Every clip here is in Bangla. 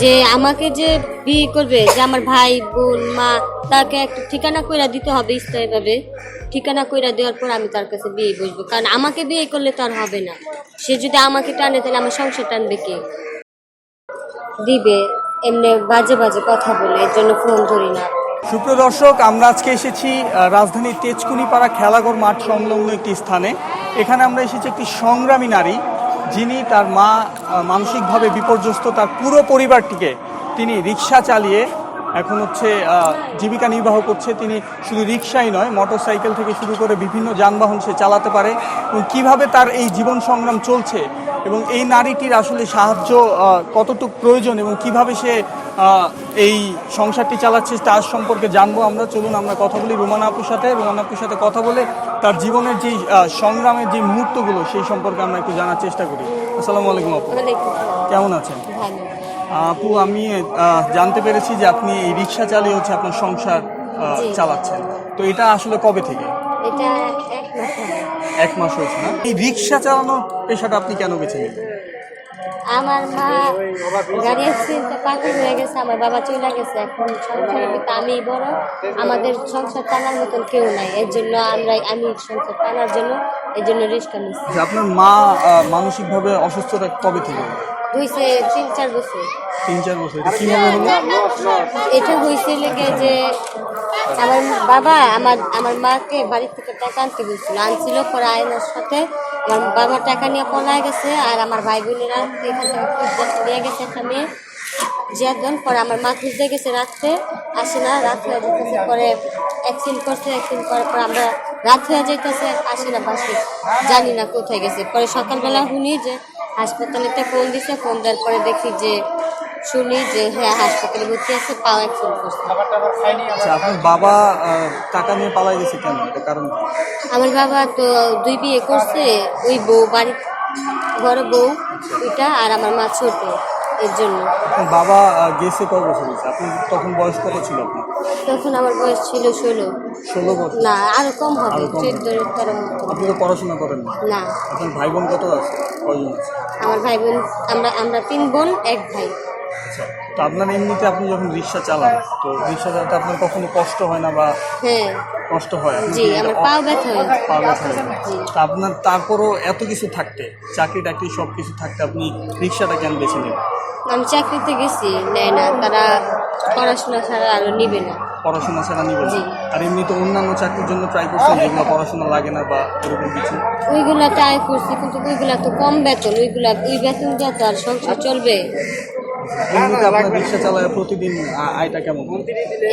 যে আমাকে যে বিয়ে করবে, যে আমার ভাই, বোন, মা, তাকে একটা ঠিকানা কইরা দিতে হবে স্থায়ীভাবে। ঠিকানা কইরা দেওয়ার পর আমি তার কাছে বিয়ে বসবো। কারণ আমাকে বিয়ে করলে তো আর হবে না। সে যদি আমাকে টানে, তাহলে আমার সংসার টানবে কে? দিবে, এমনি বাজে বাজে কথা বলে, এর জন্য ফোন ধরি না। সুপ্রিয় দর্শক, আমরা আজকে এসেছি রাজধানীর তেজকুনিপাড়া খেলাঘর মাঠ সংলগ্ন একটি স্থানে। এখানে আমরা এসেছি একটি সংগ্রামী নারী। যিনি তার মা মানসিকভাবে বিপর্যস্ত, তার পুরো পরিবারটিকে তিনি রিক্সা চালিয়ে এখন হচ্ছে জীবিকা নির্বাহ করছে। তিনি শুধু রিক্সাই নয়, মোটরসাইকেল থেকে শুরু করে বিভিন্ন যানবাহন সে চালাতে পারে। এবং কীভাবে তার এই জীবন সংগ্রাম চলছে এবং এই নারীটির আসলে সাহায্য কতটুকু প্রয়োজন এবং কীভাবে সে এই সংসারটি চালাচ্ছে তার সম্পর্কে জানব আমরা। চলুন আমরা কথা বলি রোমান আপুর সাথে। রোমান আপুর সাথে কথা বলে তার জীবনের যে সংগ্রামের যে মুহূর্তগুলো সেই সম্পর্কে আমরা একটু জানার চেষ্টা করি। আসসালামু আলাইকুম আপু। কেমন আছেন? আপু আমি জানতে পেরেছি যে আপনি এই রিক্সা চালিয়ে হচ্ছে আপনার সংসার চালাচ্ছেন। তো এটা আসলে কবে থেকে? এটা এক মাস এক মাস হয়েছে না? এই রিক্সা চালানোর পেশাটা আপনি কেন বেছে নিলেন? আমার মা গাড়ি অ্যাক্সিডেন্টে পাগল হয়ে গেছে আমার বাবা চলে গেছে এখন সংসারের ভিতরে আমি বড় আমাদের সংসার টানার মতন কেউ নাই এর জন্য আমরা আমি সংসার টানার জন্য এই জন্য রিস্কা নিচ্ছি। আপনার মা মানসিকভাবে অসুস্থতা কবে থেকে? হয়েছে তিন চার বছর। তিন চার বছর এটা কীভাবে হলো এটা হয়েছে লেগে যে আমার বাবা আমার আমার মাকে বাড়ি থেকে টাকা আনতে বলছিল। আনছিল পরে আয়নার সাথে। আমার বাবা টাকা নিয়ে পলায় গেছে আর আমার ভাই বোনেরা এখান থেকে নিয়ে গেছে একটা মেয়ে। জিয়াদন পরে আমার মা খুঁজতে গেছে রাত্রে। আসে না রাত হয়ে যেতেছে পরে অ্যাক্সিডেন্ট করছে অ্যাক্সিডেন্ট করার পর আমরা রাত হয়ে যাইতেছে আসে না পাশে। জানি না কোথায় গেছে। পরে সকালবেলা শুনি যে হাসপাতালেতে ফোন দিছে ফোন দেওয়ার পরে দেখি যে শুনি যে হ্যাঁ হাসপাতালে ভর্তি আছে পালায় ফোন করছে। আচ্ছা আপনার বাবা টাকা নিয়ে পালাই গেছে কেন? এটা কারণ আমার বাবা তো দুই বিয়ে করছে ওই বউ বাড়ি বড় বউ ওইটা আর আমার মা ছোট। এর জন্য। বাবা গেছে কত বছর হয়েছে? আপনি তখন বয়স কত ছিল আপনার? তখন আমার বয়স ছিল ষোলো। ষোলো বছর? না আরও কম হবে কম। তেরো আপনি তো পড়াশোনা করেন না? না। আপনার ভাই বোন কত আছে? কয়জন আছে? আমার ভাই বোন আমরা আমরা তিন বোন এক ভাই। আচ্ছা। তো আপনার এমনিতে আপনি যখন রিক্সা চালান তো রিক্সা চালাতে আপনার কখনো কষ্ট হয় না বা হ্যাঁ। কষ্ট হয়? জি আমার পাও ব্যথা হয়। পা ব্যথা হয়ে। তা আপনার তারপরও এত কিছু থাকতে চাকরি টাকরি সব কিছু থাকতে আপনি রিক্সাটা কেন বেছে নেবেন আমি চাকরিতে গেছি নেয় না তারা পড়াশোনা ছাড়া আরও নিবে না। পড়াশোনা ছাড়া নিবেন জি। আর এমনি তো অন্যান্য চাকরির জন্য ট্রাই করছেন যেগুলো পড়াশোনা লাগে না বা এরকম কিছু? ওইগুলা ট্রাই করছি কিন্তু ওইগুলা তো কম বেতন ওইগুলা ওই বেতন দিয়ে তো আর সংসার চলবে। এমনিতে আপনার রিক্সা চালায় প্রতিদিন আয়টা কেমন?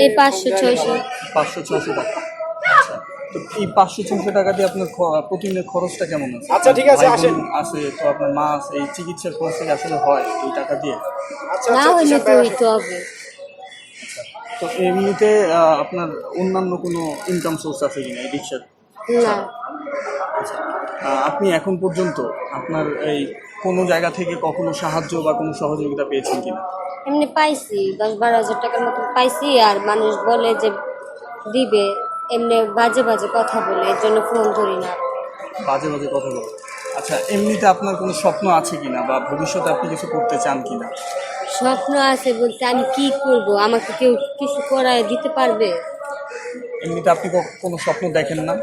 এই পাঁচশো ছয়শো। পাঁচশো ছশো টাকা। আচ্ছা তো এই পাঁচশো ছশো টাকা দিয়ে আপনার প্রতিদিনের খরচটা কেমন আছে? আচ্ছা, ঠিক আছে, আসেন। আছে তো আপনার মা আছে এই চিকিৎসার খরচ আসলে হয় এই টাকা দিয়ে? আচ্ছা না আচ্ছা হইলে কিষান তো হইতে হবে। তো এমনিতে আহ, আপনার অন্যান্য কোনো ইনকাম সোর্স আছে কিনা এই রিক্সার? না। আপনি এখন পর্যন্ত আপনার এই কোনো জায়গা থেকে কখনো সাহায্য বা কোনো সহযোগিতা পেয়েছেন কিনা? এমনি পাইছি দশ বারো হাজার টাকার মতো পাইছি আর মানুষ বলে যে দিবে এমনি বাজে বাজে কথা বলে এর জন্য ফোন ধরি না। বাজে বাজে কথা বলো। আচ্ছা এমনিতে আপনার কোনো স্বপ্ন আছে কিনা বা ভবিষ্যতে আপনি কিছু করতে চান কিনা? স্বপ্ন আছে বলতে আমি কি করব? আমাকে কেউ কিছু করায় দিতে পারবে? এমনিতে আপনি কোনো স্বপ্ন দেখেন না?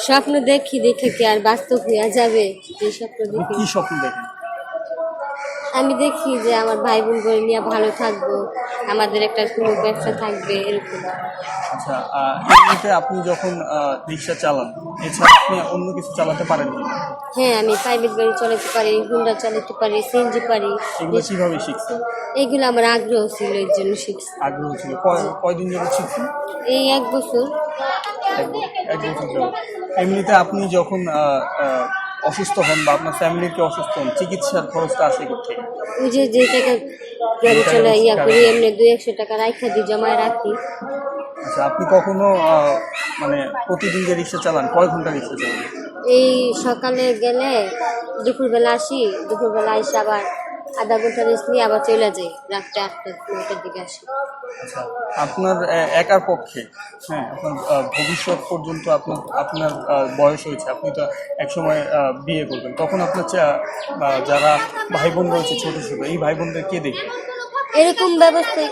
স্বপ্ন দেখি দেখে কি আর বাস্তব হইয়া যাবে? যে স্বপ্ন দেখি। কি স্বপ্ন দেখেন? আমি দেখি যে আমার ভাই বোন করে নিয়ে ভালো থাকব আমাদের একটা কোনো ব্যবসা থাকবে এরকম। আচ্ছা এমনিতে আপনি যখন রিক্সা চালান এছাড়া আপনি অন্য কিছু চালাতে পারেন হ্যাঁ আমি প্রাইভেট গাড়ি চালাতে পারি হুন্ডা চালাতে পারি সিএনজি পারি। এগুলো কীভাবে শিখছেন? এইগুলো আমার আগ্রহ ছিল এর জন্য শিখছি। আগ্রহ ছিল। কয়দিন শিখছেন? এই এক বছর। এমনিতে আপনি যখন অসুস্থ হন বা আপনার ফ্যামিলিকে অসুস্থ হন চিকিৎসার খরচটা আসে কোথেকে ওই যে যে টাকা চলে ইয়া করি এমনি দুই একশো টাকা রাখা দিই জমায় রাখি। আচ্ছা আপনি কখনো মানে প্রতিদিন যে রিক্সা চালান কয় ঘণ্টা রিক্সা চালান? এই সকালে গেলে দুপুরবেলা আসি দুপুরবেলা এসে আবার আধা ঘণ্টা রেস্ট নিয়ে আবার চলে যাই রাত্রে আটটা নয়টার দিকে আসি। আচ্ছা আপনার একার পক্ষে হ্যাঁ আপনার ভবিষ্যৎ পর্যন্ত আপনার আপনার বয়স হয়েছে আপনি তো একসময় বিয়ে করবেন। তখন আপনার যারা ভাই বোন রয়েছে ছোটো ছোটো এই ভাই বোনদের কে দেখবে? এরকম ব্যবস্থা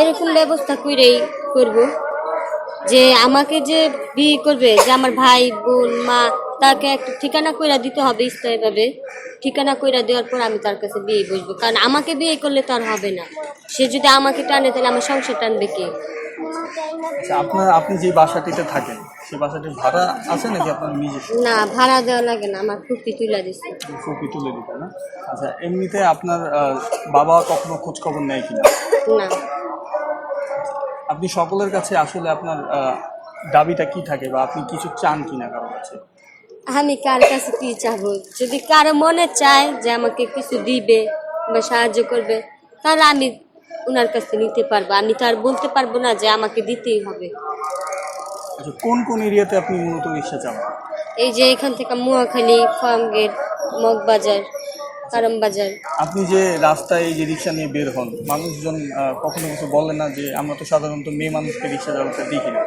এরকম ব্যবস্থা করেই করব যে আমাকে যে বিয়ে করবে যে আমার ভাই বোন মা তাকে একটা ঠিকানা কইরা দিতে হবে স্থায়ীভাবে। ঠিকানা কইরা দেওয়ার পর আমি তার কাছে বিয়ে বসবো। কারণ আমাকে বিয়ে করলে তার হবে না। সে যদি আমাকে টানে তাহলে আমার সংসার টানবে কে? আচ্ছা আপনার আপনি যে বাসাটিতে থাকেন সেই বাসাটির ভাড়া আছে নাকি আপনার নিজস্ব? না ভাড়া দেওয়া লাগে না আমার ফুপি তুলে দিচ্ছে কপি তুলে দিতে না? আচ্ছা এমনিতে আপনার বাবা কখনো খোঁজ খবর নেয় কিনা? না। আপনি সকলের কাছে আসলে আপনার দাবিটা কি থাকে বা আপনি কিছু চান কিনা কারও কাছে? আমি কার কাছে কি চাবো? যদি কারও মনে চায় যে আমাকে কিছু দিবে বা সাহায্য করবে তাহলে আমি ওনার কাছে নিতে পারব। আমি তো আর বলতে পারব না যে আমাকে দিতেই হবে। আচ্ছা কোন কোন এরিয়াতে আপনি মূলত রিক্সা চালান? এই যে এখান থেকে মুয়াখালী ফার্মগেট মগবাজার কারম বাজার আপনি যে রাস্তায় এই যে রিক্সা নিয়ে বের হন মানুষজন কখনো কিছু বলে না যে আমরা তো সাধারণত মেয়ে মানুষকে রিক্সা চালাতে দেখি না।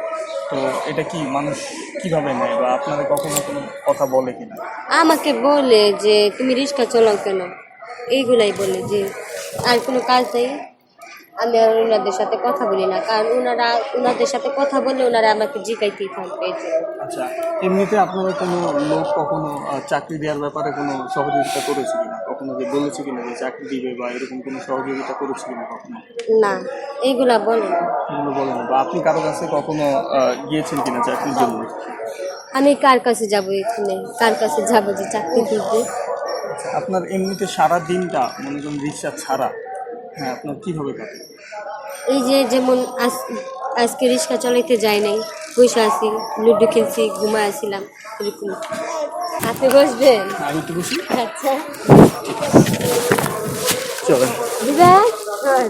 তো এটা কি মানুষ কীভাবে নেয় বা আপনারা কখনো কোনো কথা বলে কিনা? আমাকে বলে যে, তুমি রিক্সা চলাও কেন? এইগুলাই বলে যে, আর কোনো কাজ নেই? আমি আর ওনাদের সাথে কথা বলি না। কারণ ওনারা ওনাদের সাথে কথা বললে ওনারা আমাকে জিগাইতেই থাকবে আচ্ছা এমনিতে আপনারা কোনো লোক কখনো চাকরি দেওয়ার ব্যাপারে কোনো সহযোগিতা করেছে কিনা? কখনো যে বলেছে কিনা যে চাকরি দিবে বা এরকম কোনো সহযোগিতা করেছে কিনা কখনো? না এইগুলা বলে না। এগুলো বলেন বা আপনি কারও কাছে কখনো গিয়েছেন কিনা চাকরির জন্য? আমি কার কাছে যাব এখানে? কার কাছে যাব যে চাকরি দিতে? আচ্ছা, আপনার এমনিতে সারা দিনটা মনে করুন রিক্সা ছাড়া হ্যাঁ আপনার কীভাবে কাটে এই যে যেমন আজ আজকে রিক্সা চালাইতে যাই নাই বসে আছি লুডো খেলছি ঘুমায় আসছিলাম এরকম। আপনি বসবেন আমি তো বসি। আচ্ছা। চলেন। দিবেন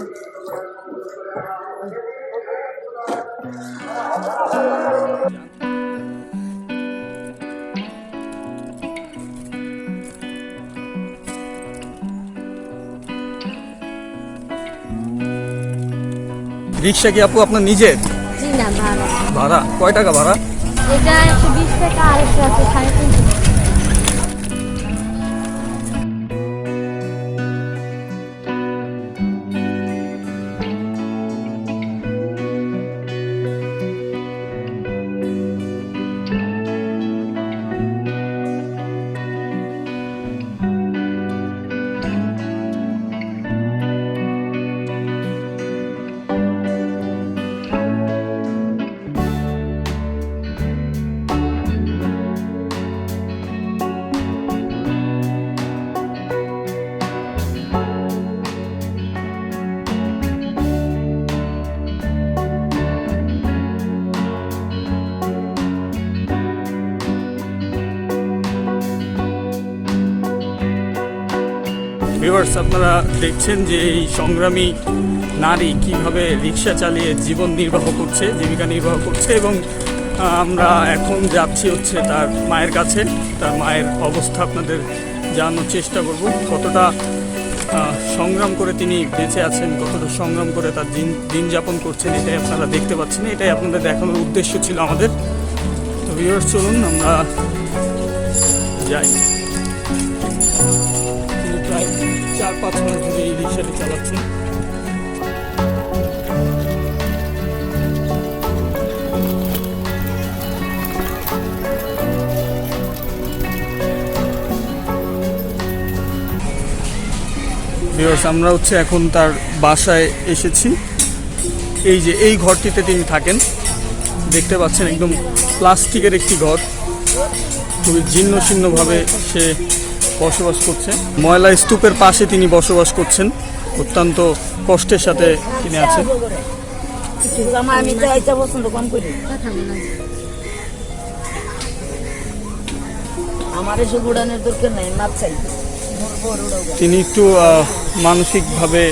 রিক্সা কি আপু আপনার নিজের? জি না ভালো ভাড়া? কয় টাকা ভাড়া? এটা একশো বিশ টাকা আছে সাড়ে তিনশো। ভিউয়ার্স আপনারা দেখছেন যে এই সংগ্রামী নারী কীভাবে রিক্সা চালিয়ে জীবন নির্বাহ করছে, জীবিকা নির্বাহ করছে এবং আমরা এখন যাচ্ছি হচ্ছে তার মায়ের কাছে। তার মায়ের অবস্থা আপনাদের জানানোর চেষ্টা করব। কতটা সংগ্রাম করে তিনি বেঁচে আছেন, কতটা সংগ্রাম করে তার দিন দিন যাপন করছেন, এটাই আপনারা দেখতে পাচ্ছেন। এটাই আপনাদের দেখানোর উদ্দেশ্য ছিল আমাদের। তো ভিউয়ার্স চলুন আমরা যাই। প্রায় চার পাঁচ মাস ধরে এই রিক্সাটি ভিউয়ার্স আমরা হচ্ছে এখন তার বাসায় এসেছি। এই যে, এই ঘরটিতে তিনি থাকেন। দেখতে পাচ্ছেন একদম প্লাস্টিকের একটি ঘর। খুবই জীর্ণ শীর্ণভাবে সে বসবাস করছে ময়লা স্তূপের পাশে তিনি বসবাস করছেন। অত্যন্ত কষ্টের সাথে তিনি আছেন। তিনি একটু মানসিকভাবে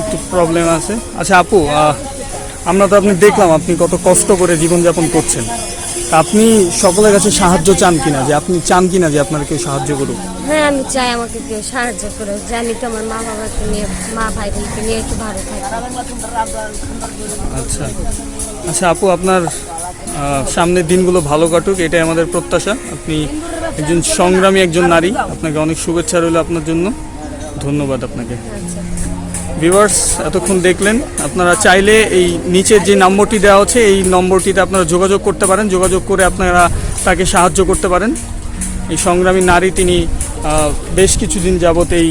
একটু প্রবলেম আছে। আচ্ছা আপু আমরা তো আপনি দেখলাম আপনি কত কষ্ট করে জীবনযাপন করছেন। আপনি সকলের কাছে সাহায্য চান কিনা? যে আপনি চান কিনা যে আপনার কেউ সাহায্য করুক? হ্যাঁ আমি চাই আমাকে কেউ সাহায্য করো যে আমি তো আমার মা বাবাকে নিয়ে মা ভাই বোনকে নিয়ে একটু ভালো থাকি আচ্ছা। আচ্ছা আপু আপনার সামনের দিনগুলো ভালো কাটুক এটাই আমাদের প্রত্যাশা। আপনি একজন সংগ্রামী একজন নারী। আপনাকে অনেক শুভেচ্ছা রইল আপনার জন্য। ধন্যবাদ আপনাকে। ভিউয়ার্স, এতক্ষণ দেখলেন, আপনারা চাইলে এই নিচের যে নম্বরটি দেওয়া হচ্ছে, এই নম্বরটিতে আপনারা যোগাযোগ করতে পারেন। যোগাযোগ করে আপনারা তাকে সাহায্য করতে পারেন। এই সংগ্রামী নারী, তিনি বেশ কিছুদিন যাবত এই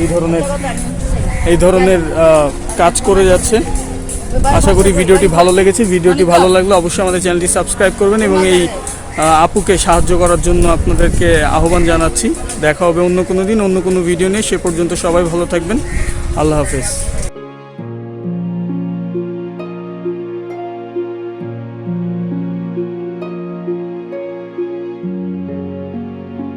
এই ধরনের এই ধরনের কাজ করে যাচ্ছে। আশা করি ভিডিওটি ভালো লেগেছে। ভিডিওটি ভালো লাগলে অবশ্যই আমাদের চ্যানেলটি সাবস্ক্রাইব করবেন এবং এই আপুকে সাহায্য করার জন্য আপনাদেরকে আহ্বান জানাচ্ছি। দেখা হবে অন্য কোনো দিন, অন্য কোনো ভিডিও নিয়ে। সে পর্যন্ত সবাই ভালো থাকবেন। আল্লাহ হাফেজ।